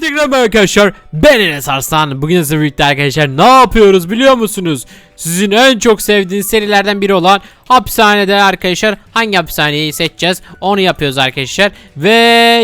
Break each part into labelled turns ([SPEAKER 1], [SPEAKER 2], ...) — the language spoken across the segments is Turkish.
[SPEAKER 1] Tekrar merhaba arkadaşlar. Ben Enes Arslan. Bugün sizinle birlikte arkadaşlar ne yapıyoruz biliyor musunuz? Sizin en çok sevdiğiniz serilerden biri olan hapishanede arkadaşlar hangi hapishaneyi seçeceğiz onu yapıyoruz arkadaşlar. Ve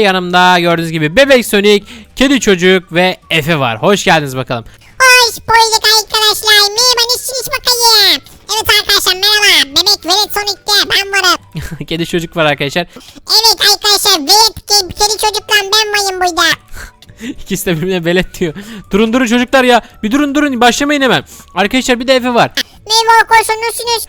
[SPEAKER 1] yanımda gördüğünüz gibi Bebek Sonic, Kedi Çocuk ve Efe var. Hoş geldiniz bakalım.
[SPEAKER 2] Hoş bulduk arkadaşlar. Merhaba nasılsınız bakayım? Evet arkadaşlar merhaba. Bebek Velet Sonic'te ben varım.
[SPEAKER 1] Kedi Çocuk var arkadaşlar.
[SPEAKER 2] Evet arkadaşlar Velet ke- kedi çocukla ben varım burada.
[SPEAKER 1] İkisi de birbirine belet diyor. Durun durun çocuklar ya. Bir durun durun başlamayın hemen. Arkadaşlar bir de Efe var.
[SPEAKER 2] Merhaba nasılsınız?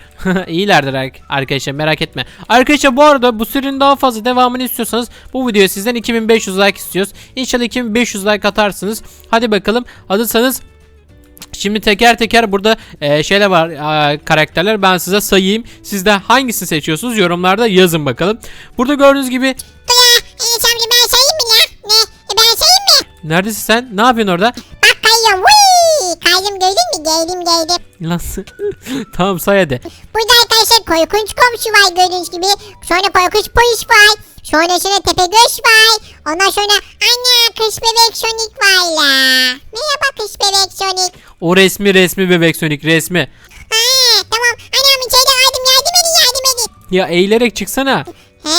[SPEAKER 1] İyilerdir ar- arkadaşlar merak etme. Arkadaşlar bu arada bu serinin daha fazla devamını istiyorsanız bu videoya sizden 2500 like istiyoruz. İnşallah 2500 like atarsınız. Hadi bakalım hazırsanız Şimdi teker teker burada e, şeyler var e, karakterler ben size sayayım. Siz de hangisini seçiyorsunuz yorumlarda yazın bakalım. Burada gördüğünüz gibi
[SPEAKER 2] Dur
[SPEAKER 1] neredesin sen? Ne yapıyorsun orada?
[SPEAKER 2] Bak kayıyorum. Vıy! Kaydım gördün mü? Geldim geldim.
[SPEAKER 1] Lan tamam say hadi.
[SPEAKER 2] Burada arkadaşlar korkunç komşu var gördüğünüz gibi. Sonra korkunç polis var. Sonra sonra Tepegöz var. Ondan sonra ana kış bebek Sonic var la. Merhaba kış bebek Sonic.
[SPEAKER 1] O resmi resmi bebek sönük resmi.
[SPEAKER 2] Ha tamam. Anam içeride yardım yardım edin yardım edin.
[SPEAKER 1] Ya eğilerek çıksana.
[SPEAKER 2] He?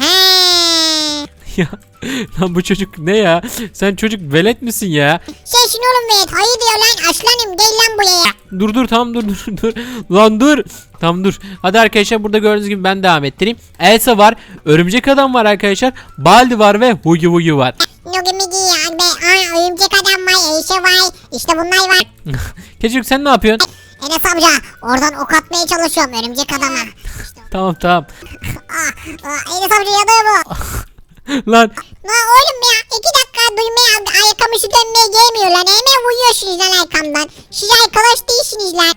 [SPEAKER 2] Ha.
[SPEAKER 1] Ya lan bu çocuk ne ya? Sen çocuk velet misin ya?
[SPEAKER 2] Sensin oğlum evet. Hayır diyor lan aslanım gel lan buraya.
[SPEAKER 1] Dur dur tamam dur dur dur. Lan dur. Tamam dur. Hadi arkadaşlar burada gördüğünüz gibi ben devam ettireyim. Elsa var. Örümcek adam var arkadaşlar. Baldi var ve Hugi Hugi var.
[SPEAKER 2] Nugumi diyor. Be, aa, örümcek adam var. Eşe var. İşte bunlar var.
[SPEAKER 1] Keçik sen ne yapıyorsun?
[SPEAKER 2] Enes amca oradan ok atmaya çalışıyorum örümcek adama.
[SPEAKER 1] Tamam tamam.
[SPEAKER 2] Aa, aa, Enes amca yanıyor bu.
[SPEAKER 1] Lan
[SPEAKER 2] La oğlum ya iki dakika duymaya ayakkabısı dönmeye gelmiyor lan. Hemen vuruyorsunuz lan arkamdan. Siz arkadaş değilsiniz lan.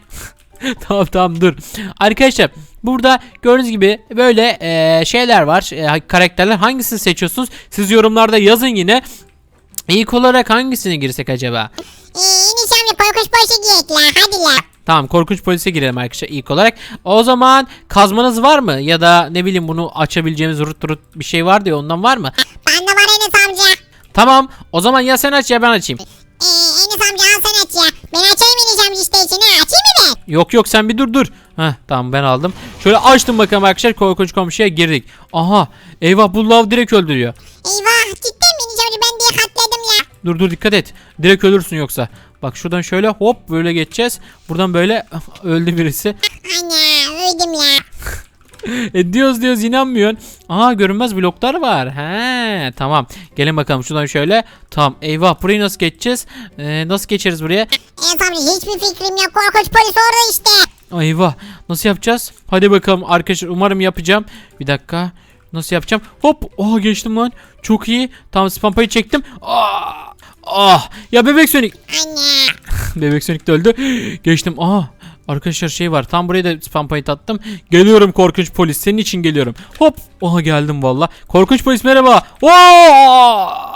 [SPEAKER 1] tamam tamam dur. Arkadaşlar burada gördüğünüz gibi böyle eee, şeyler var. Eee, karakterler hangisini seçiyorsunuz? Siz yorumlarda yazın yine. İlk olarak hangisine girsek acaba?
[SPEAKER 2] Ee, Enes amca korkunç polise giyek la hadi la.
[SPEAKER 1] Tamam korkunç polise girelim arkadaşlar ilk olarak. O zaman kazmanız var mı? Ya da ne bileyim bunu açabileceğimiz rut rut bir şey var diye ondan var mı?
[SPEAKER 2] Bende var Enes amca.
[SPEAKER 1] Tamam o zaman ya sen aç ya ben açayım.
[SPEAKER 2] Ee, Enes amca al sen aç ya. Ben açayım Enes amca işte içine açayım mı ben?
[SPEAKER 1] Yok yok sen bir dur dur. Heh tamam ben aldım. Şöyle açtım bakalım arkadaşlar korkunç komşuya girdik. Aha eyvah bu lav direkt öldürüyor.
[SPEAKER 2] Eyvah cidden mi Enes amca ben diye katladım ya.
[SPEAKER 1] Dur dur dikkat et. Direkt ölürsün yoksa. Bak şuradan şöyle hop böyle geçeceğiz. Buradan böyle öldü birisi.
[SPEAKER 2] Ana öldüm ya.
[SPEAKER 1] E diyoruz diyoruz inanmıyorsun. Aa görünmez bloklar var. He tamam. Gelin bakalım şuradan şöyle. Tamam eyvah burayı nasıl geçeceğiz? Ee, nasıl geçeriz buraya?
[SPEAKER 2] Enes amca hiçbir fikrim yok. Korkunç polis orada işte.
[SPEAKER 1] Eyvah nasıl yapacağız? Hadi bakalım arkadaşlar umarım yapacağım. Bir dakika. Nasıl yapacağım? Hop. Oh geçtim lan. Çok iyi. Tamam spampayı çektim. Ah. Ah. Ya bebek sönük.
[SPEAKER 2] Ana.
[SPEAKER 1] Bebek Sonic de öldü. Geçtim. Aha. Arkadaşlar şey var. Tam buraya da spam point attım. Geliyorum korkunç polis. Senin için geliyorum. Hop. Aha geldim valla. Korkunç polis merhaba. Oo!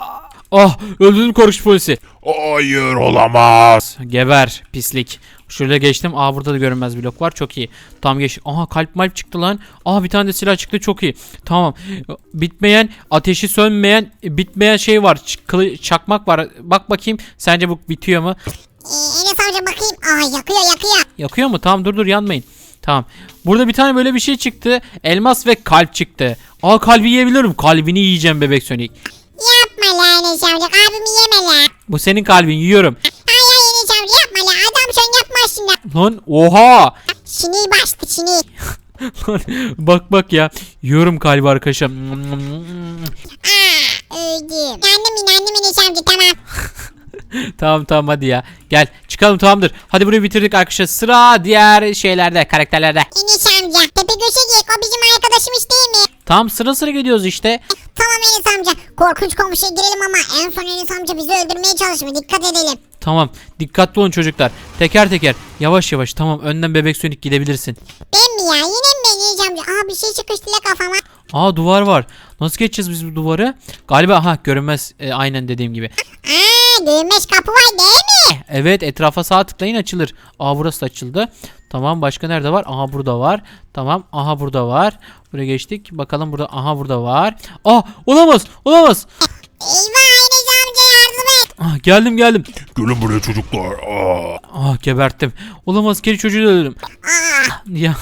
[SPEAKER 1] Ah öldürdüm korkunç polisi.
[SPEAKER 3] Hayır olamaz.
[SPEAKER 1] Geber pislik. Şöyle geçtim. Aa burada da görünmez blok var. Çok iyi. Tam geç. Aha kalp malp çıktı lan. Aa bir tane de silah çıktı. Çok iyi. Tamam. Bitmeyen, ateşi sönmeyen, bitmeyen şey var. Kılı- çakmak var. Bak bakayım. Sence bu bitiyor mu?
[SPEAKER 2] Ee, Enes amca bakayım. Aa yakıyor yakıyor.
[SPEAKER 1] Yakıyor mu? Tamam dur dur yanmayın. Tamam. Burada bir tane böyle bir şey çıktı. Elmas ve kalp çıktı. Aa kalbi yiyebilirim. Kalbini yiyeceğim bebek Sonic.
[SPEAKER 2] Yapma la Enes amca. Abimi yeme la.
[SPEAKER 1] Bu senin kalbin yiyorum.
[SPEAKER 2] Ay ay Enes amca yapma la. Adam sen yapmazsın la.
[SPEAKER 1] Lan oha.
[SPEAKER 2] Sinir bastı.
[SPEAKER 1] Lan, bak bak ya. Yiyorum kalbi arkadaşım.
[SPEAKER 2] Aa öldüm. Yandım inandım Enes amca tamam.
[SPEAKER 1] tamam tamam hadi ya. Gel çıkalım tamamdır. Hadi burayı bitirdik arkadaşlar. Sıra diğer şeylerde karakterlerde.
[SPEAKER 2] Enes amca. Tepe göşe. O bizim arkadaşımız değil mi?
[SPEAKER 1] Tam sıra sıra gidiyoruz işte.
[SPEAKER 2] Tamam Enes amca. Korkunç komşuya girelim ama en son Enes amca bizi öldürmeye çalışmıyor. Dikkat edelim.
[SPEAKER 1] Tamam dikkatli olun çocuklar. Teker teker yavaş yavaş tamam önden bebek sönük gidebilirsin.
[SPEAKER 2] Ben mi ya? Yine mi ben Enes amca? Aa bir şey çıkıştı la kafama.
[SPEAKER 1] Aa duvar var. Nasıl geçeceğiz biz bu duvarı? Galiba aha görünmez e, aynen dediğim gibi.
[SPEAKER 2] Aa görünmez kapı var değil mi?
[SPEAKER 1] Evet etrafa sağ tıklayın açılır. Aa burası da açıldı. Tamam başka nerede var? Aha burada var. Tamam aha burada var. Buraya geçtik. Bakalım burada aha burada var. Aa olamaz olamaz.
[SPEAKER 2] Eyvah Enes amca yardım et.
[SPEAKER 1] Geldim geldim.
[SPEAKER 3] Gelin buraya çocuklar. Aa.
[SPEAKER 1] Ah geberttim. Olamaz kedi çocuğu da öldürdüm.
[SPEAKER 2] Aa,
[SPEAKER 1] Ya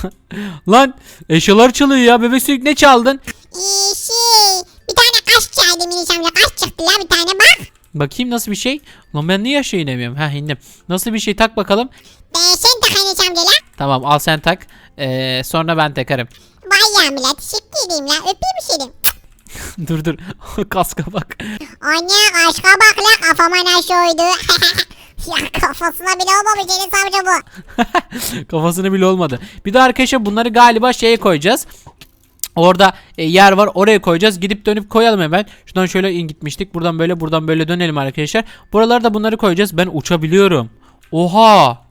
[SPEAKER 1] lan eşyalar çalıyor ya. Bebek Sonic ne çaldın?
[SPEAKER 2] ee, şey bir tane kaş çaldım Enes amca kaş çıktı la bir tane bak.
[SPEAKER 1] Bakayım nasıl bir şey? Lan ben niye aşağı inemiyorum? Ha indim. Nasıl bir şey tak bakalım.
[SPEAKER 2] Ee, sen tak Enes amca la.
[SPEAKER 1] Tamam al sen tak. Ee, sonra ben takarım.
[SPEAKER 2] Vay ya millet teşekkür edeyim la öpeyim seni.
[SPEAKER 1] dur dur. Kaska bak.
[SPEAKER 2] Anne aşka bak la kafama nasıl oydu. ya kafasına bile olmamış Enes amca bu.
[SPEAKER 1] Kafasını bile olmadı. Bir de arkadaşlar bunları galiba şeye koyacağız. Orada e, yer var oraya koyacağız. Gidip dönüp koyalım hemen. Şuradan şöyle in gitmiştik. Buradan böyle buradan böyle dönelim arkadaşlar. Buralarda da bunları koyacağız. Ben uçabiliyorum. Oha.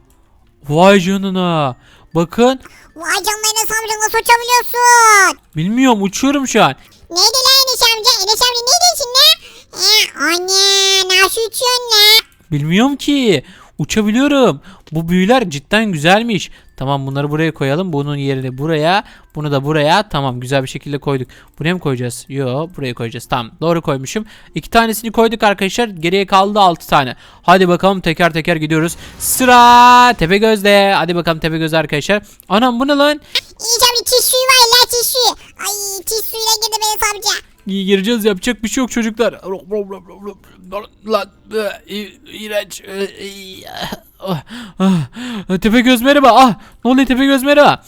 [SPEAKER 1] Vay canına. Bakın.
[SPEAKER 2] Vay canına Enes amca nasıl uçabiliyorsun?
[SPEAKER 1] Bilmiyorum uçuyorum şu an.
[SPEAKER 2] Neydi la Enes amca? Enes amca ne diyorsun la? Ee, anne nasıl uçuyorsun la?
[SPEAKER 1] Bilmiyorum ki. Uçabiliyorum. Bu büyüler cidden güzelmiş. Tamam bunları buraya koyalım. Bunun yerini buraya. Bunu da buraya. Tamam güzel bir şekilde koyduk. Buraya mı koyacağız? Yo buraya koyacağız. Tamam doğru koymuşum. İki tanesini koyduk arkadaşlar. Geriye kaldı altı tane. Hadi bakalım teker teker gidiyoruz. Sıra Tepegöz'de. Hadi bakalım Tepegöz arkadaşlar. Anam bu ne lan?
[SPEAKER 2] Amca çiş suyu var la çiş suyu. Ay çiş suyuyla girdim Enes amca.
[SPEAKER 1] Gireceğiz yapacak bir şey yok çocuklar. Lan iğrenç. Tepegöz merhaba. Ah ne oluyor Tepegöz merhaba.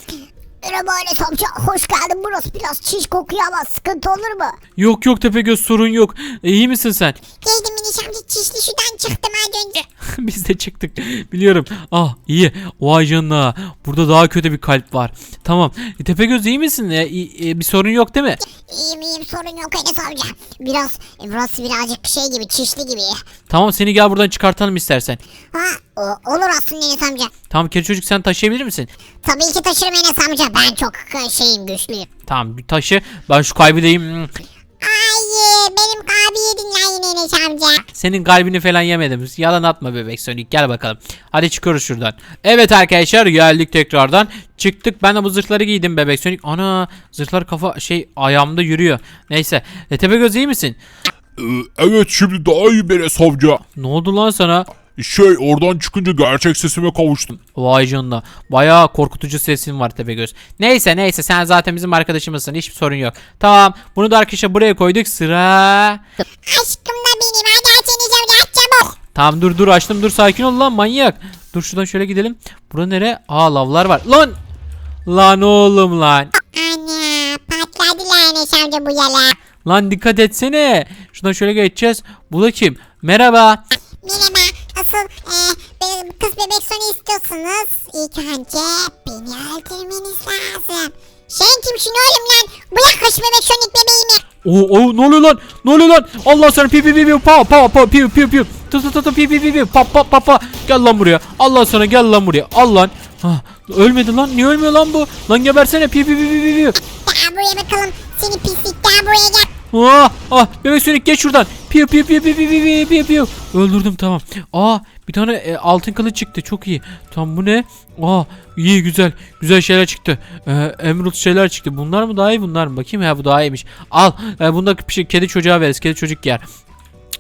[SPEAKER 2] Merhaba Enes amca hoş geldin. Burası biraz çiş kokuyor ama sıkıntı olur mu?
[SPEAKER 1] Yok yok Tepegöz sorun yok. E, iyi misin sen?
[SPEAKER 2] Geldim Enes amca çişli çıktım az önce.
[SPEAKER 1] Biz de çıktık. Biliyorum. Ah iyi. Vay canına. Burada daha kötü bir kalp var. Tamam. E, Tepegöz iyi misin? E, e, bir sorun yok değil mi?
[SPEAKER 2] İyiyim iyiyim sorun yok Enes amca. Biraz burası birazcık şey gibi çişli gibi.
[SPEAKER 1] Tamam seni gel buradan çıkartalım istersen.
[SPEAKER 2] Ha o- olur aslında Enes amca.
[SPEAKER 1] Tamam kedi çocuk sen taşıyabilir misin?
[SPEAKER 2] Tabii ki taşırım Enes amca. Ben çok e, şeyim güçlüyüm.
[SPEAKER 1] Tamam bir taşı. Ben şu kaybedeyim.
[SPEAKER 2] Benim abi yedin yine Enes amca.
[SPEAKER 1] Senin kalbini falan yemedim. Yalan atma bebek Sonic. Gel bakalım. Hadi çıkıyoruz şuradan. Evet arkadaşlar geldik tekrardan. Çıktık. Ben de bu zırhları giydim bebek Sonic. Ana zırhlar kafa şey ayağımda yürüyor. Neyse. E, Tepegöz iyi misin?
[SPEAKER 3] Ee, evet şimdi daha iyi bir savcı.
[SPEAKER 1] Ne oldu lan sana?
[SPEAKER 3] Şey oradan çıkınca gerçek sesime kavuştum.
[SPEAKER 1] Vay canına. Bayağı korkutucu sesin var Tepegöz. Neyse neyse sen zaten bizim arkadaşımızsın. Hiçbir sorun yok. Tamam. Bunu da arkadaşlar buraya koyduk. Sıra.
[SPEAKER 2] Aşkım da benim. Hadi aç Enes amca aç çabuk.
[SPEAKER 1] Tamam dur dur açtım dur sakin ol lan manyak. Dur şuradan şöyle gidelim. Bura nere? Aa lavlar var. Lan. Lan oğlum lan.
[SPEAKER 2] Ana patladı lan Enes amca bu yala.
[SPEAKER 1] Lan dikkat etsene. Şuradan şöyle geçeceğiz. Bu da kim? Merhaba.
[SPEAKER 2] Merhaba. Asıl e, benim kız bebek sonu istiyorsunuz. İlk önce beni öldürmeniz lazım. Sen kimsin oğlum lan? Bırak kız bebek sonik bebeğimi.
[SPEAKER 1] Oo, oo ne oluyor lan? Ne oluyor lan? Allah sana pi pi pi pi pa pa pa pi pi pi. Tu tu tu tu pi pi pi pi pa pa pa pa. Gel lan buraya. Allah sana gel lan buraya. Al lan. Ha, ölmedi lan. Niye ölmüyor lan bu? Lan gebersene pi pi pi pi pi.
[SPEAKER 2] Daha buraya bakalım. Seni pislik daha buraya gel.
[SPEAKER 1] Ah, ah bebek sönük geç şuradan. Piyo piyo piyo piyo piyo piyo piyo piyo. Öldürdüm tamam. Aa bir tane e, altın kılıç çıktı çok iyi. Tam bu ne? Aa iyi güzel. Güzel şeyler çıktı. E, emerald şeyler çıktı. Bunlar mı daha iyi bunlar mı? Bakayım ya bu daha iyiymiş. Al. E, bunda bir şey, kedi çocuğa veririz. Kedi çocuk yer.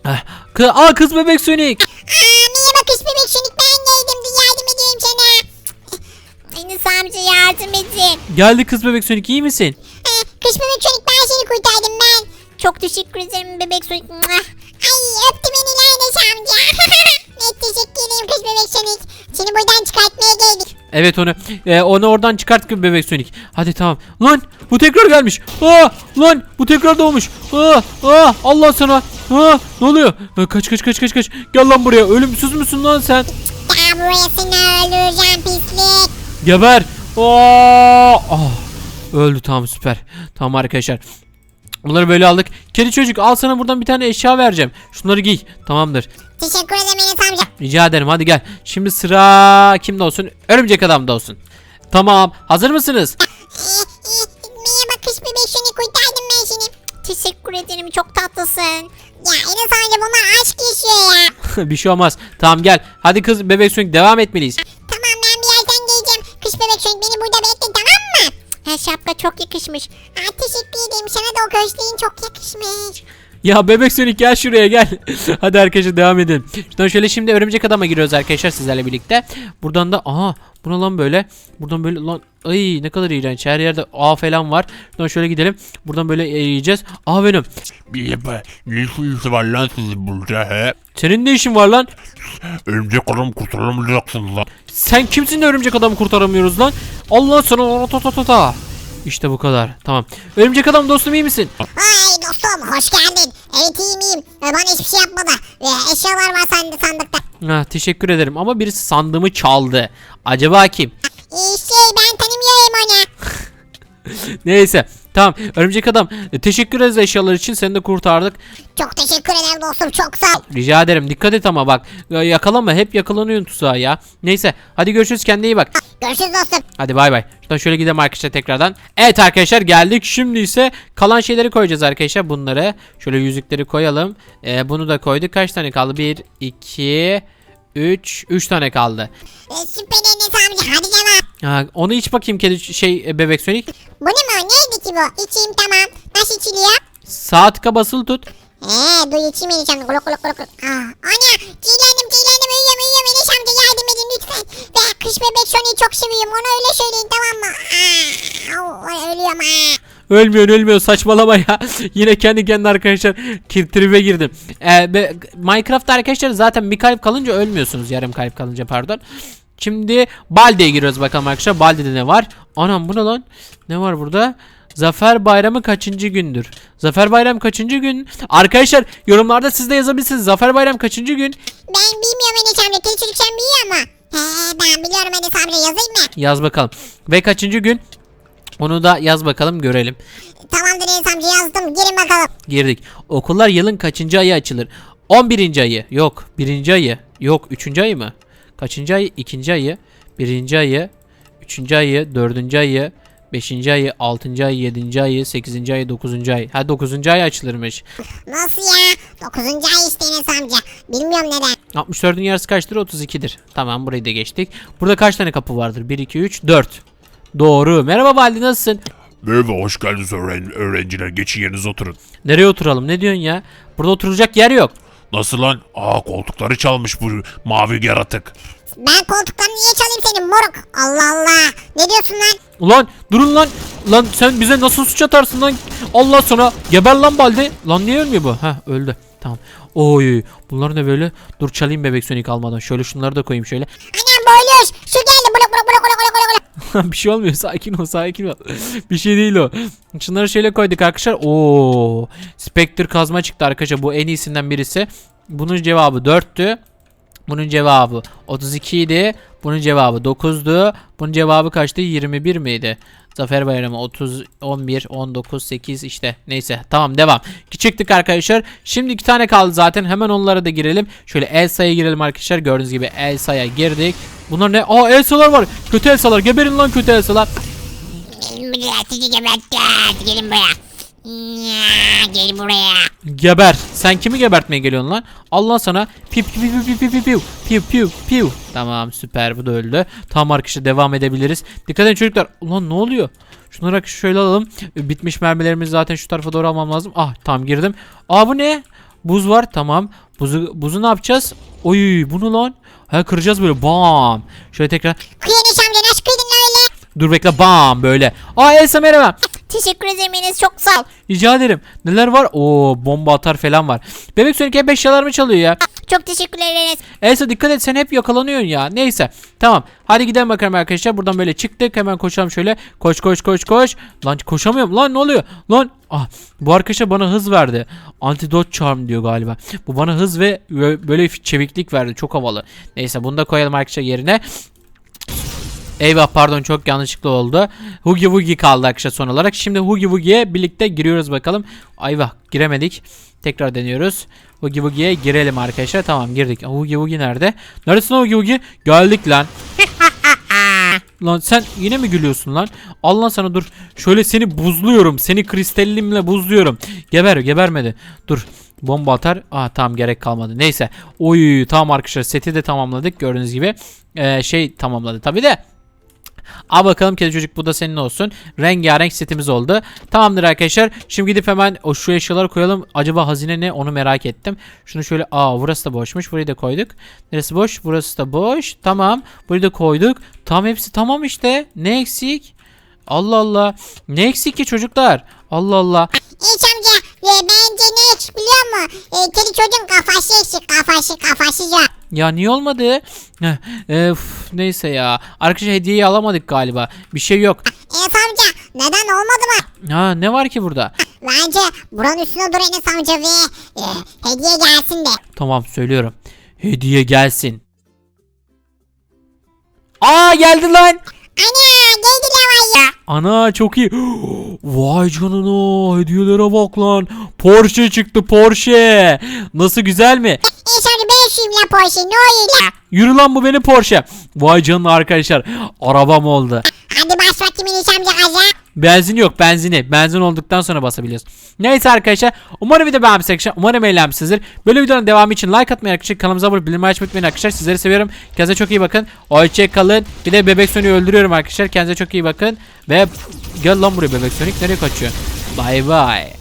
[SPEAKER 1] Ah, kız, aa kız bebek sönük.
[SPEAKER 2] Aa merhaba kız bebek sonik ben geldim. Yardım edeyim sana. Enes amca yardım edin.
[SPEAKER 1] Geldi kız bebek sönük iyi misin?
[SPEAKER 2] Ha, kız bebek sonik ben seni kurtardım ben. Çok teşekkür ederim bebek sonik. Ay öptü beni lan Enes amca. ne teşekkür ederim kız bebek sonik. Seni buradan çıkartmaya geldik.
[SPEAKER 1] Evet onu e, onu oradan çıkart gibi bebek Sonic. Hadi tamam. Lan bu tekrar gelmiş. Aa lan bu tekrar doğmuş. Aa, aa Allah sana. Aa ne oluyor? Aa, kaç kaç kaç kaç kaç. Gel lan buraya. Ölümsüz müsün lan sen?
[SPEAKER 2] Daha buraya seni öldüreceğim pislik.
[SPEAKER 1] Geber. Aa, ah. Öldü tamam süper. Tamam arkadaşlar. Bunları böyle aldık. Kedi çocuk al sana buradan bir tane eşya vereceğim. Şunları giy. Tamamdır.
[SPEAKER 2] Teşekkür ederim Enes amca.
[SPEAKER 1] Rica ederim hadi gel. Şimdi sıra kimde olsun? Örümcek adamda olsun. Tamam. Hazır mısınız?
[SPEAKER 2] Merhaba kız bebek seni kurtardım ben seni. Teşekkür ederim çok tatlısın. Ya Enes amca bunlar aşk yaşıyor ya.
[SPEAKER 1] bir şey olmaz. Tamam gel. Hadi kız bebek sönük devam etmeliyiz.
[SPEAKER 2] Ha şapka çok yakışmış. Ha, teşekkür ederim sana da o gözlerin çok yakışmış.
[SPEAKER 1] Ya bebek Sonic gel şuraya gel. Hadi arkadaşlar devam edelim. Şuradan şöyle şimdi örümcek adama giriyoruz arkadaşlar sizlerle birlikte. Buradan da aha bu ne lan böyle? Buradan böyle lan ay ne kadar iğrenç. Her yerde ağ falan var. Şuradan şöyle gidelim. Buradan böyle yiyeceğiz. Aa benim.
[SPEAKER 3] Ne işiniz var lan sizin burada he?
[SPEAKER 1] Senin ne işin var lan?
[SPEAKER 3] Örümcek adam kurtaramayacaksınız lan.
[SPEAKER 1] Sen kimsin de örümcek adamı kurtaramıyoruz lan? Allah sana ta ta ta ta. İşte bu kadar. Tamam. Örümcek adam dostum iyi misin?
[SPEAKER 2] Ay dostum hoş geldin. Evet iyiyim iyiyim. Ve bana hiçbir şey yapmadı. Ve eşyalar var sende sandıkta.
[SPEAKER 1] Ha, teşekkür ederim ama birisi sandığımı çaldı. Acaba kim?
[SPEAKER 2] Ee, şey ben tanımıyorum onu.
[SPEAKER 1] Neyse. Tamam. Örümcek adam. e, teşekkür ederiz eşyalar için. Seni de kurtardık.
[SPEAKER 2] Çok teşekkür ederim dostum çok sağ ol.
[SPEAKER 1] Rica ederim. Dikkat et ama bak. Ya, Yakalama. Hep yakalanıyorsun tuzağa ya. Neyse. Hadi görüşürüz. Kendine iyi bak.
[SPEAKER 2] Görüşürüz dostum.
[SPEAKER 1] Hadi bay bay. Şuradan şöyle gidelim arkadaşlar tekrardan. Evet arkadaşlar geldik. Şimdi ise kalan şeyleri koyacağız arkadaşlar. Bunları. Şöyle yüzükleri koyalım. Ee, bunu da koyduk. Kaç tane kaldı? 1, 2, 3. 3 tane kaldı.
[SPEAKER 2] Ee, süper Enes amca hadi devam.
[SPEAKER 1] Ha, onu iç bakayım kedi şey e, bebek Sonic.
[SPEAKER 2] Bu ne mi? Neydi ki bu? İçeyim tamam. Nasıl içiliyor?
[SPEAKER 1] Sağ tıka basılı tut.
[SPEAKER 2] Eee dur içeyim Enes amca. Kulak kulak kulak. Aa, ana çiğlendim çiğlendim uyuyorum uyuyorum Enes amca yardım edin lütfen. Ve kış bebek Sony'yi çok seviyorum. Ona öyle söyleyin tamam mı? Aa, au, ölüyorum aa.
[SPEAKER 1] Ölmüyor ölmüyor saçmalama ya. Yine kendi kendine arkadaşlar tribe girdim. Ee, be- Minecraft'ta arkadaşlar zaten bir kalp kalınca ölmüyorsunuz. Yarım kalp kalınca pardon. Şimdi Balde'ye giriyoruz bakalım arkadaşlar. Balde'de ne var? Anam bu ne lan? Ne var burada? Zafer Bayramı kaçıncı gündür? Zafer Bayram kaçıncı gün? Arkadaşlar yorumlarda siz de yazabilirsiniz. Zafer Bayram kaçıncı gün?
[SPEAKER 2] Ben bilmiyorum Enes amca. Tek çocuk sen biliyor mu? He ben biliyorum Enes amca yazayım mı?
[SPEAKER 1] Yaz bakalım. Ve kaçıncı gün? Onu da yaz bakalım görelim.
[SPEAKER 2] Tamamdır Enes amca yazdım. Girin bakalım.
[SPEAKER 1] Girdik. Okullar yılın kaçıncı ayı açılır? 11. ayı. Yok. 1. ayı. Yok. 3. ayı mı? Kaçıncı ayı? 2. ayı. 1. ayı. 3. ayı. 4. ayı. 5. ayı. 6. ayı. 7. ayı. 8. ayı. 9. ayı. Ha 9. ayı açılırmış.
[SPEAKER 2] Nasıl ya? 9. ay işte Enes amca. Bilmiyorum neden.
[SPEAKER 1] 64'ün yarısı kaçtır? 32'dir. Tamam burayı da geçtik. Burada kaç tane kapı vardır? 1, 2, 3, 4. Doğru. Merhaba Valdi nasılsın?
[SPEAKER 3] Merhaba hoş geldiniz öğren öğrenciler. Geçin yerinize oturun.
[SPEAKER 1] Nereye oturalım? Ne diyorsun ya? Burada oturacak yer yok.
[SPEAKER 3] Nasıl lan? Aa koltukları çalmış bu mavi yaratık.
[SPEAKER 2] Ben koltuklarını niye çalayım senin moruk? Allah Allah. Ne diyorsun lan?
[SPEAKER 1] Ulan durun lan. Lan sen bize nasıl suç atarsın lan? Allah sana. Geber lan balde. Lan niye ölmüyor bu? Ha öldü. Tamam. Oy. Bunlar ne böyle? Dur çalayım bebek Sonic almadan. Şöyle şunları da koyayım şöyle.
[SPEAKER 2] Anam boğuluyoruz. Su geldi.
[SPEAKER 1] bir şey olmuyor. Sakin ol, sakin ol. bir şey değil o. Şunları şöyle koyduk arkadaşlar. Oo. Spectre kazma çıktı arkadaşlar. Bu en iyisinden birisi. Bunun cevabı 4'tü. Bunun cevabı 32 idi. Bunun cevabı 9'du. Bunun cevabı kaçtı? 21 miydi? Zafer Bayramı 30, 11, 19, 8 işte. Neyse tamam devam. Çıktık arkadaşlar. Şimdi iki tane kaldı zaten. Hemen onlara da girelim. Şöyle Elsa'ya girelim arkadaşlar. Gördüğünüz gibi Elsa'ya girdik. Bunlar ne? Aa Elsa'lar var. Kötü Elsa'lar. Geberin lan kötü Elsa'lar.
[SPEAKER 2] Sizi geberteceğiz. Gelin buraya. Gel buraya.
[SPEAKER 1] Geber. Sen kimi gebertmeye geliyorsun lan? Allah sana. Piu piu piu piu piu piu piu piu piu piu. Tamam süper bu da öldü. Tamam arkadaşlar devam edebiliriz. Dikkat edin çocuklar. Ulan ne oluyor? Şunları şöyle alalım. E, Bitmiş mermilerimizi zaten şu tarafa doğru almam lazım. Ah tamam girdim. Aa bu ne? Buz var tamam. Buzu, buzu ne yapacağız? Oy bunu lan. Ha kıracağız böyle bam. Şöyle tekrar.
[SPEAKER 2] Kıyaniş amca nasıl kıydın lan öyle?
[SPEAKER 1] Dur bekle bam böyle. Aa Elsa merhaba.
[SPEAKER 2] Teşekkür ederim Enes çok sağ ol.
[SPEAKER 1] Rica ederim. Neler var? Oo bomba atar falan var. Bebek Sonic hep eşyalarımı çalıyor ya.
[SPEAKER 2] Çok teşekkürler Enes.
[SPEAKER 1] Elsa dikkat et sen hep yakalanıyorsun ya. Neyse. Tamam. Hadi gidelim bakalım arkadaşlar. Buradan böyle çıktık. Hemen koşalım şöyle. Koş koş koş koş. Lan koşamıyorum. Lan ne oluyor? Lan ah bu arkadaşa bana hız verdi. Antidot charm diyor galiba. Bu bana hız ve ve böyle çeviklik verdi. Çok havalı. Neyse bunu da koyalım arkadaşlar yerine. Eyvah pardon çok yanlışlıkla oldu. Hugi Wugi kaldı arkadaşlar son olarak. Şimdi Hugi Wugi'ye birlikte giriyoruz bakalım. Ayvah giremedik. Tekrar deniyoruz. Hugi Wugi'ye girelim arkadaşlar. Tamam girdik. Hugi Wugi nerede? Neredesin Hugi Wugi? Geldik lan. lan sen yine mi gülüyorsun lan? Allah sana dur. Şöyle seni buzluyorum. Seni kristallimle buzluyorum. Geber gebermedi. Dur. Bomba atar. Ah tamam gerek kalmadı. Neyse. Oy tamam arkadaşlar seti de tamamladık. Gördüğünüz gibi. Ee, şey tamamladı tabi de. Al bakalım kedi çocuk bu da senin olsun. Rengarenk setimiz oldu. Tamamdır arkadaşlar. Şimdi gidip hemen o şu eşyaları koyalım. Acaba hazine ne onu merak ettim. Şunu şöyle aa burası da boşmuş. Burayı da koyduk. Neresi boş? Burası da boş. Tamam. Burayı da koyduk. Tam hepsi tamam işte. Ne eksik? Allah Allah. Ne eksik ki çocuklar? Allah Allah.
[SPEAKER 2] İç amca e, musun? E, kedi çocuğun kafası eksik kafası kafası yok.
[SPEAKER 1] Ya niye olmadı? Heh, e, neyse ya. Arkadaşlar hediyeyi alamadık galiba. Bir şey yok.
[SPEAKER 2] Enes amca neden olmadı mı?
[SPEAKER 1] Ha ne var ki burada?
[SPEAKER 2] Bence buranın üstüne dur Enes amca ve e, hediye gelsin de.
[SPEAKER 1] Tamam söylüyorum. Hediye gelsin. Aa geldi lan.
[SPEAKER 2] Ana geldi var ya?
[SPEAKER 1] Ana çok iyi. Vay canına hediyelere bak lan. Porsche çıktı Porsche. Nasıl güzel mi?
[SPEAKER 2] Amca ben la Porsche ne oluyor la?
[SPEAKER 1] Yürü lan bu benim Porsche. Vay canına arkadaşlar. Arabam oldu.
[SPEAKER 2] Hadi bas bakayım Enes amca gaza.
[SPEAKER 1] Benzin yok benzini. Benzin olduktan sonra basabiliyoruz. Neyse arkadaşlar. Umarım video beğenmişsiniz arkadaşlar. Umarım eğlenmişsinizdir. Böyle videoların devamı için like atmayı arkadaşlar. Kanalımıza abone olmayı bildirim açmayı unutmayın arkadaşlar. Sizleri seviyorum. Kendinize çok iyi bakın. Hoşça kalın. Bir de bebek Sonic'i öldürüyorum arkadaşlar. Kendinize çok iyi bakın. Ve gel lan buraya bebek Sonic. Nereye kaçıyor? Bay bay.